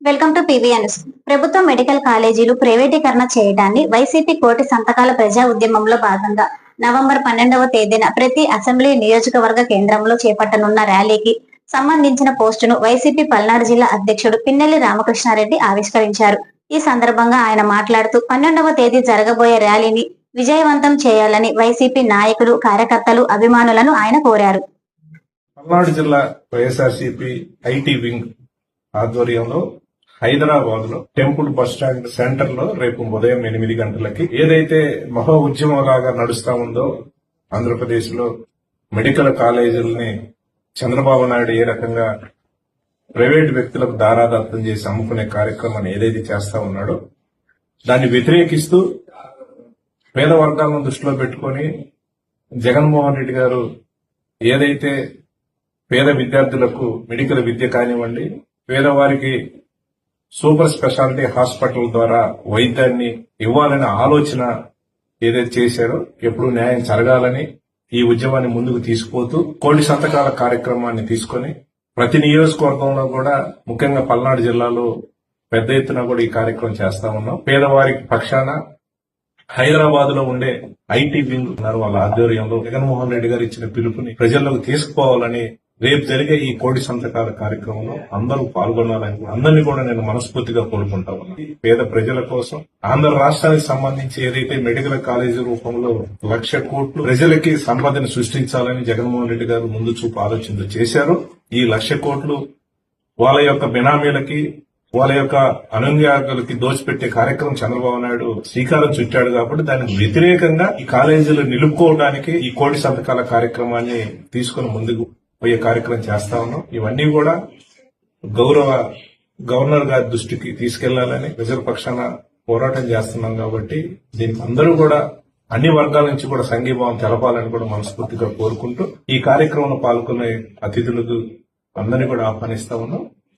Welcome to PVNS ప్రభుత్వ medical కాలేజీలు ప్రైవేటీకరణ చేయడాన్ని వైసీపీ కోటి సంతకాల ప్రజా ఉద్యమంలో భాగంగా నవంబర్ పన్నెండవ తేదీన ప్రతి అసెంబ్లీ నియోజకవర్గ కేంద్రంలో చేపట్టనున్న ర్యాలీకి సంబంధించిన పోస్టును వైసీపీ పల్నాడు జిల్లా అధ్యక్షుడు పిన్నెల్లి రామకృష్ణారెడ్డి ఆవిష్కరించారు. ఈ సందర్భంగా ఆయన మాట్లాడుతూ పన్నెండవ తేదీ జరగబోయే ర్యాలీని విజయవంతం చేయాలని వైసీపీ నాయకులు కార్యకర్తలు అభిమానులను ఆయన కోరారు. పల్నాడు జిల్లా వైఎస్ఆర్సీపీ ఐటీ వింగ్ ఆధ్వర్యంలో హైదరాబాద్లో టెంపుల్ బస్ స్టాండ్ సెంటర్లో రేపు ఉదయం ఎనిమిది గంటలకి ఏదైతే మహా ఉద్యమం లాగా నడుస్తా ఉందో ఆంధ్రప్రదేశ్లో మెడికల్ కాలేజీలని చంద్రబాబు నాయుడు ఏ రకంగా ప్రైవేట్ వ్యక్తులకు దారాదత్తం చేసి అమ్ముకునే కార్యక్రమాన్ని ఏదైతే చేస్తా ఉన్నాడో దాన్ని వ్యతిరేకిస్తూ పేద వర్గాలను దృష్టిలో పెట్టుకొని జగన్మోహన్ రెడ్డి గారు ఏదైతే పేద విద్యార్థులకు మెడికల్ విద్య కానివ్వండి పేదవారికి సూపర్ స్పెషాలిటీ హాస్పిటల్ ద్వారా వైద్యాన్ని ఇవ్వాలనే ఆలోచన ఏదైతే చేశారో ఎప్పుడు న్యాయం జరగాలని ఈ ఉద్యమాన్ని ముందుకు తీసుకుపోతూ కోటి సంతకాల కార్యక్రమాన్ని తీసుకొని ప్రతి నియోజకవర్గంలో కూడా ముఖ్యంగా పల్నాడు జిల్లాలో పెద్ద ఎత్తున కూడా ఈ కార్యక్రమం చేస్తా ఉన్నాం. పేదవారికి పక్షాన హైదరాబాద్లో ఉండే ఐటీ వింగ్ ఉన్నారు వాళ్ళ ఆధ్వర్యంలో. జగన్మోహన్ రెడ్డి గారు ఇచ్చిన పిలుపుని ప్రజల్లోకి తీసుకుపోవాలని రేపు జరిగే ఈ కోటి సంతకాల కార్యక్రమంలో అందరూ పాల్గొనాలని అందరినీ కూడా నేను మనస్ఫూర్తిగా కోరుకుంటా ఉన్నాను పేద ప్రజల కోసం ఆంధ్ర రాష్ట్రానికి సంబంధించి ఏదైతే మెడికల్ కాలేజీ రూపంలో లక్ష కోట్లు ప్రజలకి సంపదను సృష్టించాలని జగన్మోహన్ రెడ్డి గారు ముందు చూపు ఆలోచనలు చేశారు ఈ లక్ష కోట్లు వాళ్ళ యొక్క బినామీలకి వాళ్ళ యొక్క అనుంగాకులకి దోచిపెట్టే కార్యక్రమం చంద్రబాబు నాయుడు శ్రీకారం చుట్టాడు కాబట్టి దానికి వ్యతిరేకంగా ఈ కాలేజీలు నిలుపుకోవడానికి ఈ కోటి సంతకాల కార్యక్రమాన్ని తీసుకుని ముందుకు పోయే కార్యక్రమం చేస్తా ఉన్నాం. ఇవన్నీ కూడా గౌరవ గవర్నర్ గారి దృష్టికి తీసుకెళ్ళాలని ప్రజల పక్షాన పోరాటం చేస్తున్నాం కాబట్టి దీనికి అందరూ కూడా అన్ని వర్గాల నుంచి కూడా సంఘీభావం తెలపాలని కూడా మనస్ఫూర్తిగా కోరుకుంటూ ఈ కార్యక్రమంలో పాల్గొనే అతిథులకు అందరినీ కూడా ఆహ్వానిస్తా ఉన్నాం.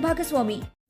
ಭಾಗಸ್ವಾಮಿ.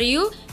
మరియు